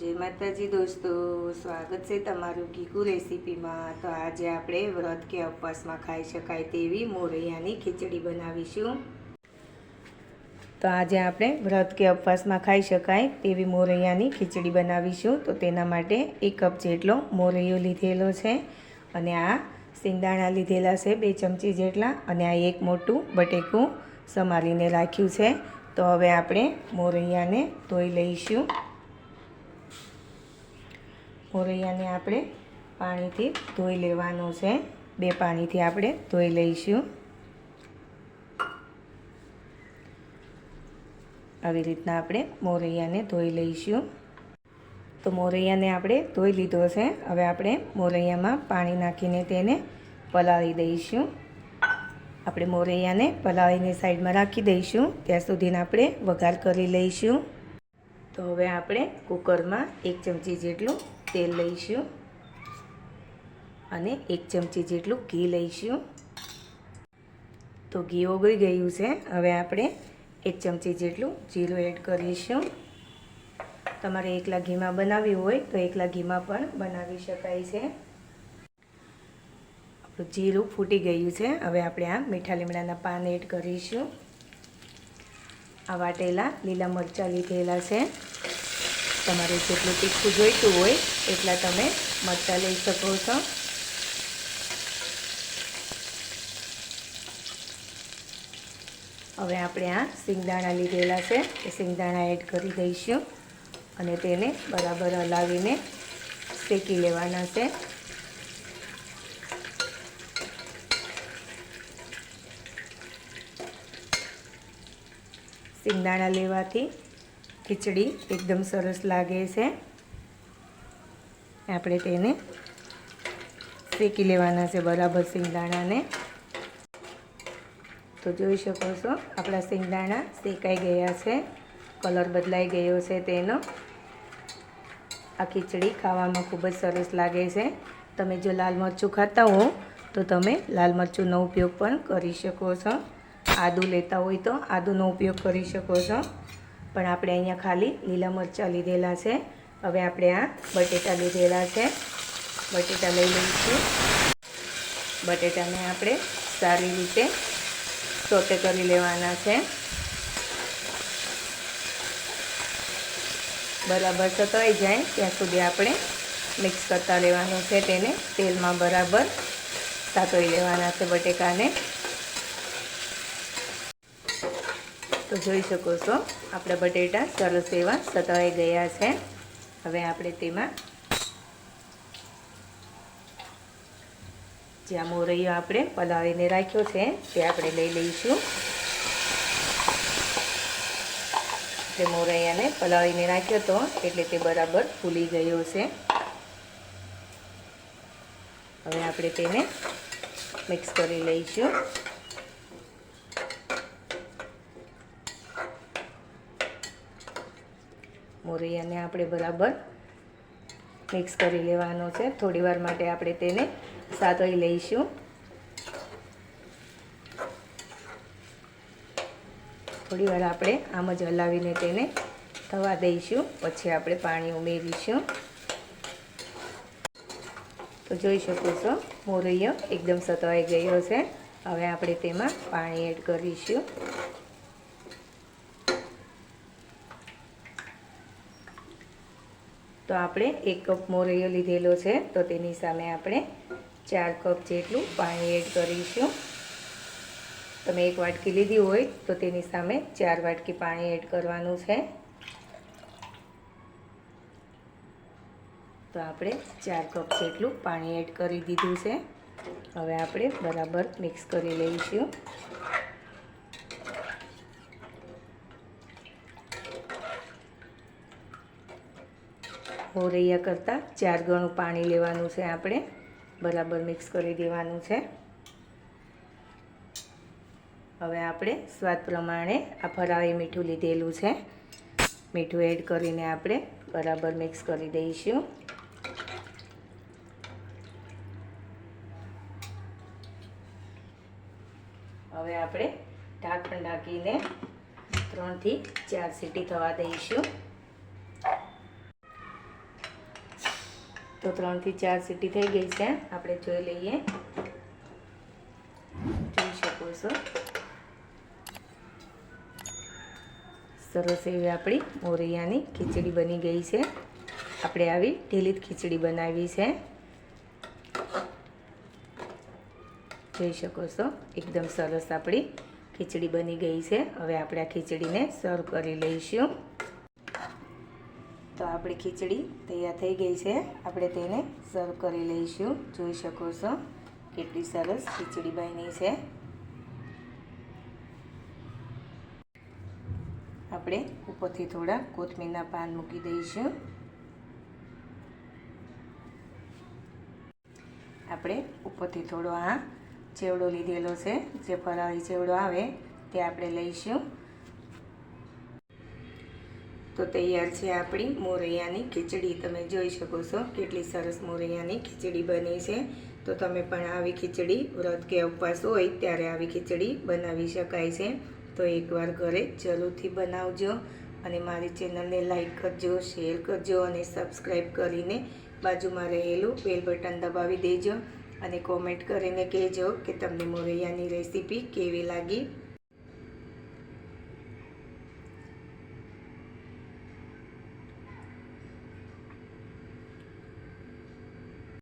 જય માતાજી દોસ્તો, સ્વાગત છે તમારું કીકુ રેસીપીમાં. તો આજે આપણે વ્રત કે ઉપવાસમાં ખાઈ શકાય તેવી મોરૈયાની ખીચડી બનાવીશું. તો આજે આપણે વ્રત કે ઉપવાસમાં ખાઈ શકાય તેવી મોરૈયાની ખીચડી બનાવીશું. તો તેના માટે એક કપ જેટલો મોરૈયો લીધેલો છે અને આ સિંગદાણા લીધેલા છે બે ચમચી જેટલા અને આ એક મોટું બટેકું સમારીને રાખ્યું છે. તો હવે આપણે મોરૈયાને ધોઈ લઈશું. મોરૈયાને આપણે પાણીથી ધોઈ લેવાનું છે. બે પાણીથી આપણે ધોઈ લઈશું. આવી રીતના આપણે મોરૈયાને ધોઈ લઈશું. તો મોરૈયાને આપણે ધોઈ લીધો છે. હવે આપણે મોરૈયામાં પાણી નાખીને તેને પલાળી દઈશું. આપણે મોરૈયાને પલાળીને સાઈડમાં રાખી દઈશું. ત્યાં સુધીને આપણે વઘાર કરી લઈશું. તો હવે આપણે કુકરમાં એક ચમચી જેટલું તેલ લઈશું અને એક ચમચી જેટલું ઘી લઈશું. તો ઘી ઓગળી ગયું છે. હવે આપણે એક ચમચી જેટલું જીરું એડ કરીશું. તમારે એકલા ઘીમાં બનાવવી હોય તો એકલા ઘીમાં પણ બનાવી શકાય છે. આપણું જીરું ફૂટી ગયું છે. હવે આપણે આ મીઠા લીમડાના પાન એડ કરીશું. આ વાટેલા લીલા મરચાં લીધેલા છે. તમારે જેટલું તીખું જોઈતું હોય એટલા તમે મરચાં લઈ શકો છો. હવે આપણે આ સિંગદાણા લીધેલા છે, એ સિંગદાણા એડ કરી દઈશું અને તેને બરાબર હલાવીને શેકી લેવાના છે. સિંગદાણા લેવાથી ખીચડી એકદમ સરસ લાગે છે. આપણે તેને શેકી લેવાના છે બરાબર સિંગદાણાને તો જોઈ શકો છો, આપણા સિંગદાણા શેકાઈ ગયા છે, કલર બદલાઈ ગયો છે તેનો. આ ખીચડી ખાવામાં ખૂબ જ સરસ લાગે છે. તમે જો લાલ મરચું ખાતા હો, તો તમે લાલ મરચુંનો ઉપયોગ પણ કરી શકો છો. આદું લેતા હોય તો આદુનો ઉપયોગ કરી શકો છો. પણ આપણે અહીંયા ખાલી લીલા મરચાં લીધેલા છે. હવે આપણે આ બટેટા લીધેલા છે. બટેટા લઈ લઈશું. બટેટાને આપણે સારી રીતે સોતે કરી લેવાના છે. બરાબર સતવાઈ જાય ત્યાં સુધી આપણે મિક્સ કરતા લેવાનું છે તેને તેલમાં બરાબર સાતોઈ લેવાના છે બટેકાને. તો જોઈ શકો છો, આપણા બટેટા સરસ એવા સતવાઈ ગયા છે. હવે આપણે તેમાં જ્યાં મોરૈયો આપણે પલાળીને રાખ્યો છે, તે આપણે લઈ લઈશું. તે મોરૈયાને પલાળીને રાખ્યો હતો, એટલે તે બરાબર ફૂલી ગયો છે. હવે આપણે તેને મિક્સ કરી લઈશું. મોરૈયાને આપણે બરાબર મિક્સ કરી લેવાનો છે. થોડી વાર માટે આપણે તેને સાતળી લઈશું. થોડી વાર આપણે આમ જ હલાવીને તેને થવા દઈશું. પછી આપણે પાણી ઉમેરીશું. તો જોઈ શકો છો, મોરૈયો એકદમ સતવાઈ ગયો છે. હવે આપણે તેમાં પાણી એડ કરીશું. તો આપણે એક કપ મોરૈયો લીધેલો છે. તો તેની સામે આપણે ચાર કપ જેટલું પાણી એડ કરીશું. તમે એક વાટકી લીધી હોય તો તેની સામે ચાર વાટકી પાણી એડ કરવાનું છે. તો આપણે ચાર કપ જેટલું પાણી એડ કરી દીધું છે. હવે આપણે બરાબર મિક્સ કરી લઈશું. મોરૈયા કરતાં ચાર ગણું પાણી લેવાનું છે આપણે. બરાબર મિક્સ કરી દેવાનું છે. હવે આપણે સ્વાદ પ્રમાણે આ ફરાળી મીઠું લીધેલું છે. મીઠું એડ કરીને આપણે બરાબર મિક્સ કરી દઈશું. હવે આપણે ઢાંકણ ઢાંકીને ત્રણથી ચાર સીટી થવા દઈશું. તો ત્રણથી ચાર સીટી થઈ ગઈ છે. આપણે જોઈ લઈએ. જોઈ શકો છો. સરસ એવી આપણી મોરૈયાની ખીચડી બની ગઈ છે. આપણે આવી ઢીલી ખીચડી બનાવી છે. જોઈ શકો છો. એકદમ સરસ આપણી ખીચડી બની ગઈ છે. હવે આપણે આ ખીચડીને સર્વ કરી લઈશું. આપણી ખીચડી તૈયાર થઈ ગઈ છે. આપણે તેને સર્વ કરી લઈશું. જોઈ શકો છો કેટલી સરસ ખીચડી બની છે. આપણે ઉપરથી થોડા કોથમીરના પાન મૂકી દઈશું. આપણે ઉપરથી થોડો આ ચેવડો લીધેલો છે. જે ફરાળી ચેવડો આવે તે આપણે લઈશું. તો તૈયાર છે આપણી મોરૈયાની ખીચડી. તમે જોઈ શકો છો કેટલી સરસ મોરૈયાની ખીચડી બની છે. તો તમે પણ આવી ખીચડી વ્રત કે ઉપવાસ હોય ત્યારે આવી ખીચડી બનાવી શકાય છે. તો એકવાર ઘરે જરૂરથી બનાવજો અને મારી ચેનલને લાઈક કરજો, શેર કરજો અને સબસ્ક્રાઈબ કરીને બાજુમાં રહેલું બેલ બટન દબાવી દેજો અને કોમેન્ટ કરીને કહેજો કે તમને મોરૈયાની રેસીપી કેવી લાગી.